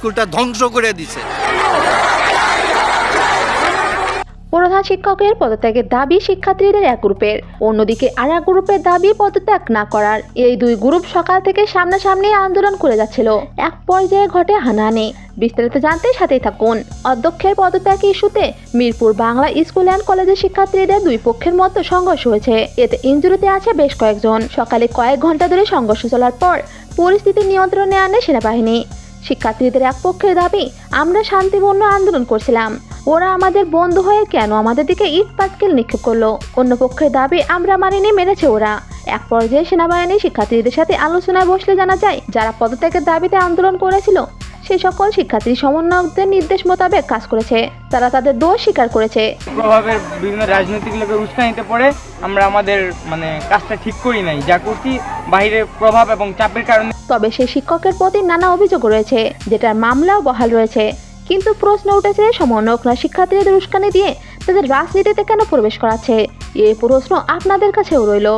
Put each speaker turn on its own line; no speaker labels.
স্কুলটা ধ্বংস করে দিছে।
প্রধান শিক্ষকের পদত্যাগের দাবি শিক্ষার্থীদের এক গ্রুপের। অন্যদিকে আর এক গ্রুপের দাবি পদত্যাগ না করার। এই দুই গ্রুপ সকাল থেকে সামনাসামনি আন্দোলন করে যাচ্ছিল। এক পর্যায়ে ঘটে হানাহানি। বিস্তারিত জানতে সাথেই থাকুন। অধ্যক্ষের পদত্যাগ ইস্যুতে মিরপুর বাংলা স্কুল অ্যান্ড কলেজের শিক্ষার্থীদের দুই পক্ষের মধ্যে সংঘর্ষ হয়েছে। এতে ইঞ্জুরিতে আছে বেশ কয়েকজন। সকালে কয়েক ঘণ্টা ধরে সংঘর্ষ চলার পর পরিস্থিতি নিয়ন্ত্রণে আনে সেনাবাহিনী। শিক্ষার্থীদের এক পক্ষের দাবি, আমরা শান্তিপূর্ণ আন্দোলন করছিলাম। ওরা আমাদের বন্ধু হয়ে কেন আমাদের দিকে ইট পাটকেল নিক্ষেপ করল? অন্য পক্ষের দাবি, আমরা মানিনি, মেরেছে ওরা। এক পর্যায়ে সেনাবাহিনী শিক্ষার্থীদের সাথে আলোচনায় বসলে জানা যায়, যারা পদত্যাগের দাবিতে আন্দোলন করেছিল, সে সকল শিক্ষার্থী সমন্বয়কদের নির্দেশ মোতাবেক কাজ করেছে। তারা তাদের দোষ স্বীকার করেছে।
প্রভাবের বিভিন্ন রাজনৈতিক লোকের উস্কানিতে পড়ে আমরা আমাদের মানে কাজটা ঠিক করি নাই। যা করছি বাইরের প্রভাব এবং চাপের কারণে
তবে সেই শিক্ষকের প্রতি নানা অভিযোগ রয়েছে, যেটার মামলাও বহাল রয়েছে। কিন্তু প্রশ্ন উঠেছে সমন্বয়করা শিক্ষার্থীদের উস্কানি দিয়ে তাদের রাজনীতিতে কেন প্রবেশ করাচ্ছে? এই প্রশ্ন আপনাদের কাছেও রইল।